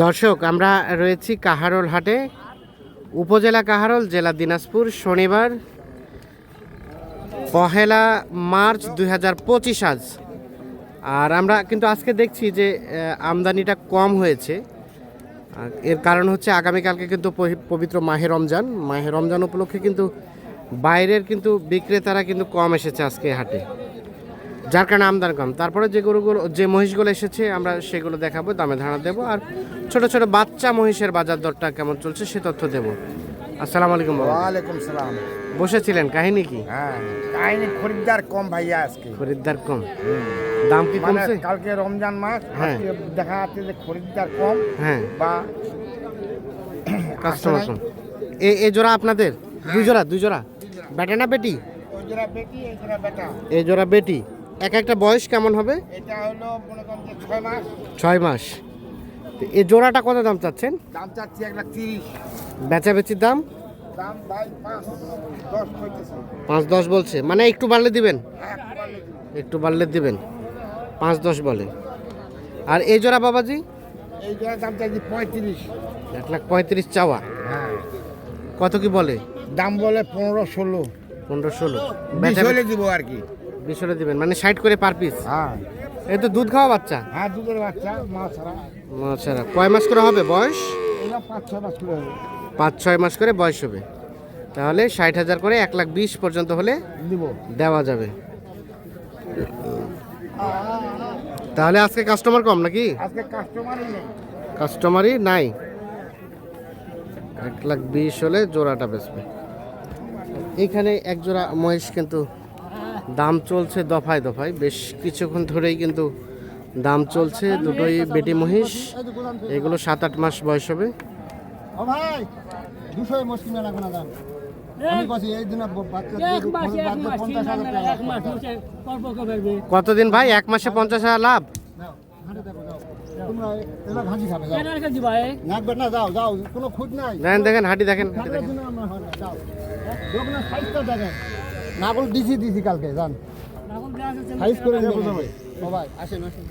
দর্শক, আমরা রয়েছি কাহারোল হাটে। উপজেলা কাহারোল, জেলা দিনাজপুর, শনিবার, পহেলা মার্চ দুই হাজার পঁচিশ আজ। আর আমরা কিন্তু আজকে দেখছি যে আমদানিটা কম হয়েছে। এর কারণ হচ্ছে আগামীকালকে কিন্তু পবিত্র মাহে রমজান। মাহে রমজান উপলক্ষে কিন্তু বাইরের কিন্তু বিক্রেতারা কিন্তু কম এসেছে আজকে হাটে। যার কারণে আমদানি কম। তারপরে যে গরুগুলো যে মহিষগুলো এসেছে আমরা সেগুলো দেখাবো দামে ধারণা দেবো। আর ছোট ছোট বাচ্চা মহিষের বাজার দরটা কেমন চলছে সে তথ্য দেবো। আসসালামু আলাইকুম ওয়ালাইকুম সালাম। বসেছিলেন কাহিনী কি? হ্যাঁ কাহিনী খরিদ্দার কম ভাইয়া আজকে। খরিদ্দার কম। দাম কি মানে কমছে? কালকে রমজান মাস হ্যাঁ। দেখা যাচ্ছে যে খরিদ্দার কম হ্যাঁ। বা কাস্টমার কম। এ এ জোড়া আপনাদের? দুই জোড়া দুই জোড়া? বেটা না বেটি? ওই জোড়া বেটি এই জোড়া বেটা। এই জোড়া বেটি? এক একটা বয়স কেমন হবে? এটা হলো ছয় মাস। ছয় মাস। এই জোড়াটা কত দাম চাচ্ছেন? দাম চাচ্ছি এক লাখ তিরিশ। বেচাবেচির দাম? পাঁচ দশ বলছে। মানে একটু বাড়লে দিবেন? হ্যাঁ একটু বাড়লে দিবেন। পাঁচ দশ বলে। আর এই জোড়া বাবাজি? এই জোড়া দাম চাচ্ছি পঁয়ত্রিশ। এক লাখ পঁয়ত্রিশ চাওয়া। হ্যাঁ। কত কি বলে? দাম বলে পনেরো ষোলো। পনেরো ষোলো। দিব আর কি। বিশ হলে দিবেন। মানে ষাট করে পার পিস হ্যাঁ। এই তো দুধ খাওয়া বাচ্চা? হ্যাঁ দুধের বাচ্চা মা ছাড়া। কয় মাস করে হবে বয়স? পাঁচ ছয় মাস করে হবে। পাঁচ ছয় মাস করে বয়স হবে। তাহলে ষাট হাজার করে এক লাখ বিশ পর্যন্ত হলে দিব। দেওয়া যাবে। তাহলে আজকে কাস্টমার কম নাকি? আজকে কাস্টমারই নেই। কাস্টমারই নাই। এক লাখ বিশ হলে জোড়াটা বেচবে। এইখানে এক জোড়া মহিষ কিন্তু দাম চলছে দফায় দফায়। বেশ কিছুক্ষণ ধরেই কিন্তু দাম চলছে। দুটোই বেটি মহিষ। এগুলো সাত আট মাস বয়স হবে। কতদিন ভাই? এক মাসে পঞ্চাশ হাজার লাভ? নাও, হাঁটে দেখো, যাও। তোমরা এলা ঘাঁটি খাবে যাও। কেনার কাছে ভাই? লাগবে না যাও যাও কোনো খুঁজ নাই। দেখেন দেখেন হাঁটি দেখেন দেখেন। নাগল দিছি দিছি কালকে যান। সাইজ করে ভাই আসেন আসেন।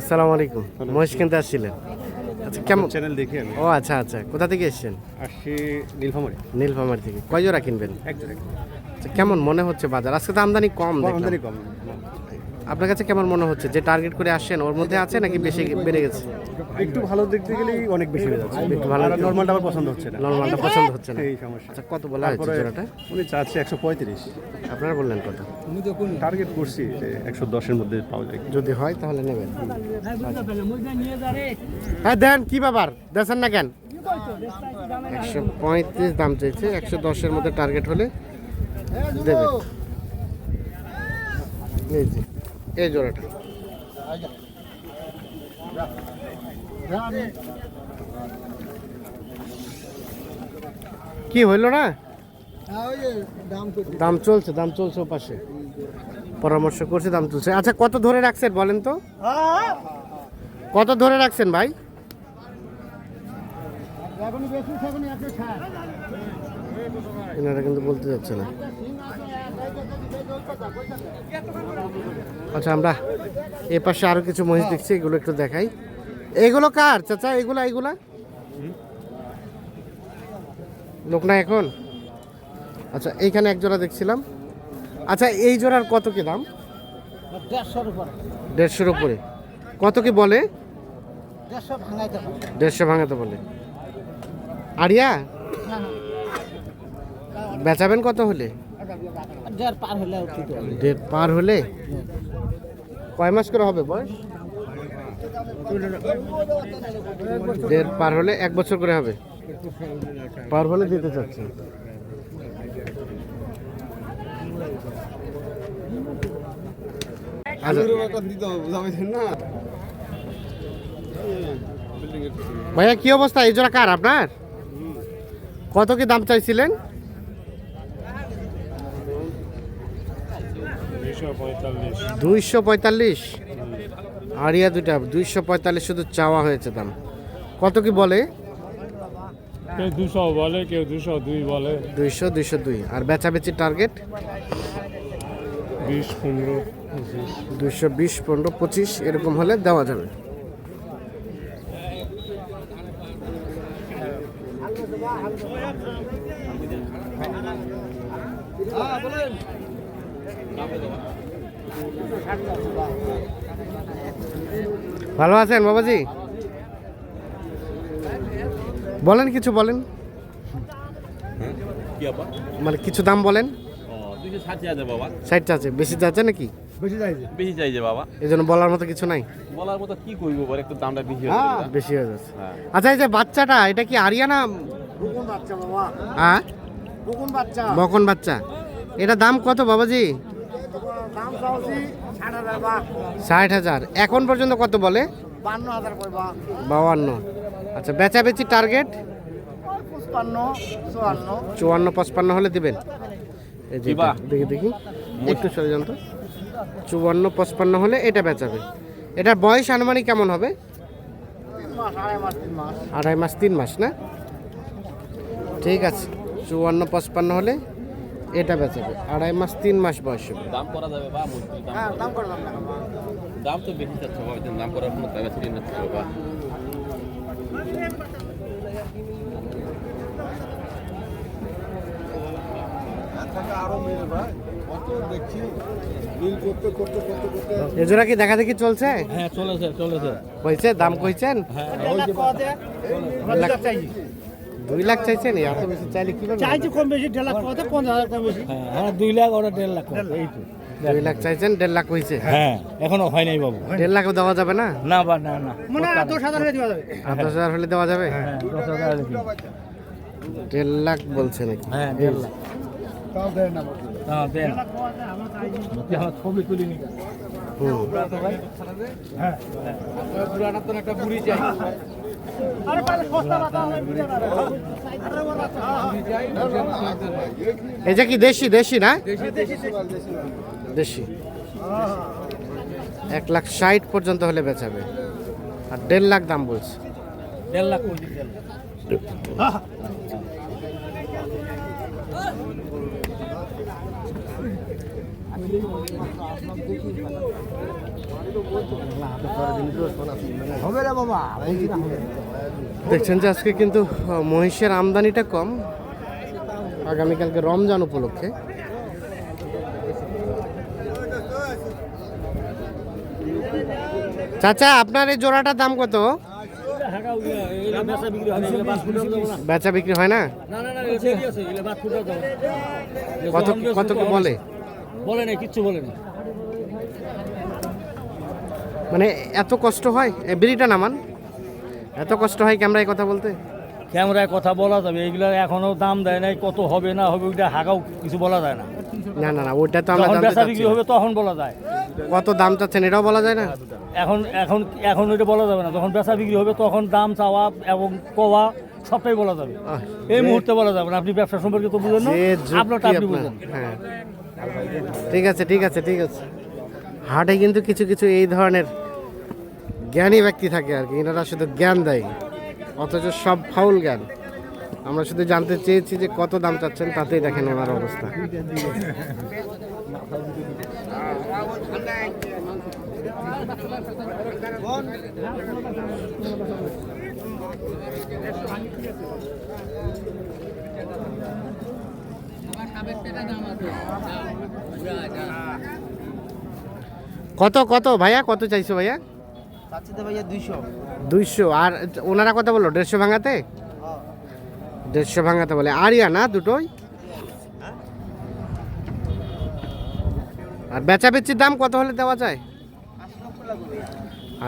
আসসালামু আলাইকুম। মহিষ কিনতে আসছিলেন? আচ্ছা কেমন? চ্যানেল দেখে আমি। ও আচ্ছা আচ্ছা। কোথা থেকে এসেছেন? আসছি নীলফামারি। নীলফামারি থেকে। কয় জোড়া কিনবেন? আচ্ছা, কেমন মনে হচ্ছে বাজার? আজকে তো আমদানি কম আমদানি কম। আপনার কাছে কেমন মনে হচ্ছে? যে টার্গেট করে আসছেন ওর মধ্যে আছে নাকি বেশি বেড়ে গেছে? একটু ভালো দেখতে গেলেই অনেক বেশি হয়ে যাচ্ছে। একটু ভালো নর্মালটা আমার পছন্দ হচ্ছে না। নর্মালটা পছন্দ হচ্ছে না। এই সমস্যা। আচ্ছা কত বলা হয়েছে জোড়াটা? উনি চাচ্ছে একশো পঁয়ত্রিশ। আপনারা বললেন কত? টার্গেট করছি যে একশো দশের মধ্যে পাওয়া যায়। যদি হয় তাহলে নেবেন। হ্যাঁ, দেন কি ব্যাপার? দেখছেন না কেন। একশো পঁয়ত্রিশ দাম চাইছে একশো দশের মধ্যে টার্গেট হলে দেবেন। এই যে। এই জোড়াটা। কি হইল না? হ্যাঁ, দাম দাম চলছে দাম চলছে ও পাশে পরামর্শ করছে দাম চলছে। আচ্ছা কত ধরে রাখছেন বলেন তো? কত ধরে রাখছেন ভাই এখনই বেশি সেখানে একটা ছাড় এনারা কিন্তু বলতে যাচ্ছে না। আচ্ছা আমরা এ পাশে আরও কিছু মহিষ দেখছি এগুলো একটু দেখাই। এগুলো কার? চাচা এগুলা এগুলা? লোক না এখন? আচ্ছা এইখানে এক জোড়া দেখছিলাম। আচ্ছা এই জোড়ার কত কি দাম? দেড়শোর উপর। দেড়শোর উপরে। কত কি বলে? দেড়শো ভাঙাতে বলে। আরিয়া? বেচাবেন কত হলে? দেড় পার হলে দেড় পার হলে? কয় মাস করে হবে বয়স? দেড় পার হলে এক বছর করে হবে। পার হলে দিতে চাচ্ছেন। আচ্ছা। ভাইয়া কি অবস্থা? এই জোড়া কার আপনার? কত কি দাম চাইছিলেন? দুইশো পঁয়তাল্লিশ। আরিয়া দুইটা দুইশো পঁয়তাল্লিশ শুধু চাওয়া হয়েছে দাম। কত কি বলে? কেউ দুশো বলে কেউ দুশো দুই বলে। দুইশো দুইশো দুই। আর বেচাবেচির টার্গেট? বিশ পনেরো দুইশো বিশ পনেরো পঁচিশ এরকম হলে দেওয়া যাবে। ভালো আছেন বাবাজি? বলেন কিছু বলেন। মানে কিছু দাম বলেন। ষাট আছে বেশি যাচ্ছে নাকি? বেশি চাইছে? বাবা। এই জন্য বলার মতো কিছু নাই? বলার মতো কি করব বল একটু দামটা বেশি হয়ে যাবে। বেশি হয়ে যাচ্ছে। হ্যাঁ। আচ্ছা এই যে বাচ্চাটা এটা কি আরিয়ানা? কোন বাচ্চা বাবা। হ্যাঁ? কোন বাচ্চা। বকন বাচ্চা। এটা দাম কত বাবাজি? ষাট হাজার এখন পর্যন্ত কত বলে? বাউান্ন আচ্ছা বেচাবেচি টার্গেট? চুয়ান্ন। পঁচপান্ন হলে দিবেন। এই যে দেখি দেখি একটু সরে চুয়ান্ন পঁচপান্ন হলে এটা বেচাবে। এটার বয়স আনুমানিক কেমন হবে? আড়াই মাস তিন মাস আড়াই মাস তিন মাস না? ঠিক আছে চুয়ান্ন পঁচপান্ন হলে এটা বেচাবে। আড়াই মাস তিন মাস বয়স হবে। দাম করা যাবে বা দাম হ্যাঁ দাম দাম তো বেশি চাচ্ছে বাবা দাম করার কোনো ক্যাপাসিটি না বাবা এজোড়া কি দেখা দেখি চলছে? হ্যাঁ চলেছে চলেছে। হয়েছে দাম কইছেন? দুই লাখ চাইছেন? এত বেশি চাইলে কি চাইছি কম বেশি দেড় লাখ কত পঞ্চাশ হাজার কম বেশি। হ্যাঁ দুই লাখ ওরা দেড় লাখ এই তো। দুই লাখ চাইছেন দেড় লাখ হয়েছে হ্যাঁ এখনও হয় নাই বাবু। দেড় লাখ দেওয়া যাবে না? না বা না না। মানে দশ হাজার হলে দেওয়া যাবে। আট দশ হাজার হলে দেওয়া যাবে? হ্যাঁ। দেড় লাখ বলছে নাকি? হ্যাঁ দেড় লাখ। তাও না। হ্যাঁ দেন আমার ছবি তুলি নি হুম। আরে পারে সস্তা বাতা হবে বুঝে এই যে কি দেশি দেশি না? দেশি এক লাখ ষাট পর্যন্ত হলে বেচাবে। আর দেড় লাখ দাম বলছে। দেড় লাখ করে দিন, দেড় লাখ। হবে রে বাবা দেখছেন যে আজকে কিন্তু মহিষের আমদানিটা কম। আগামীকালকে রমজান উপলক্ষে। চাচা আপনার এই জোড়াটার দাম কত? বেচা বিক্রি হয় না? কত কত বলে? বলে নাই কিচ্ছু বলে নাই। মানে এত কষ্ট হয়? বিড়িটা নামান। এত কষ্ট হয় ক্যামেরায় কথা বলতে? ক্যামেরায় কথা বলা যাবে এগুলো এখনও দাম দেয় নাই কত হবে না হবে ওইটা হাগাও কিছু বলা যায় না। না না না ওইটা তো আমরা যখন জানতে বেচা বিক্রি হবে তখন বলা যায়। কত দাম চাচ্ছেন এটাও বলা যায় না? এখন এখন এখন ওইটা বলা যাবে না। যখন বেচা বিক্রি হবে তখন দাম চাওয়া এবং কওয়া সবটাই বলা যাবে। এই মুহূর্তে বলা যাবে না। আপনি ব্যবসা সম্পর্কে তো বুঝেন না। আপনারটা আপনি। বুঝেন। হ্যাঁ। ঠিক আছে ঠিক আছে ঠিক আছে। হাটে কিন্তু কিছু কিছু এই ধরনের জ্ঞানী ব্যক্তি থাকে আর কি। এনারা শুধু জ্ঞান দেয়, অথচ সব ফাউল জ্ঞান। আমরা শুধু জানতে চেয়েছি যে কত দাম চাচ্ছেন, তাতেই দেখেন ওনার অবস্থা। কত কত ভাইয়া? কত চাইছো ভাইয়া? দুইশো। আর ওনারা কত বলল? দেড়শো ভাঙাতে? দেড়শো ভাঙাতে বলে। আরিয়া না দুটোই? আর বেচা বেচির দাম কত হলে দেওয়া যায়?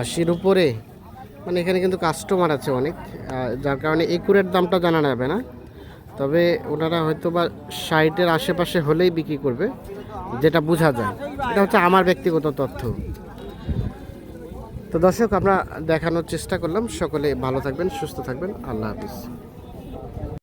আশির উপরে। মানে এখানে কিন্তু কাস্টমার আছে অনেক। যার কারণে একুরের দামটা জানা যাবে না। তবে ওনারা হয়তো বা সাইটের আশেপাশে হলেই বিক্রি করবে, যেটা বোঝা যায়। এটা হচ্ছে আমার ব্যক্তিগত তথ্য। তো দর্শক, আমরা দেখানোর চেষ্টা করলাম। সকলে ভালো থাকবেন, সুস্থ থাকবেন। আল্লাহ হাফিজ।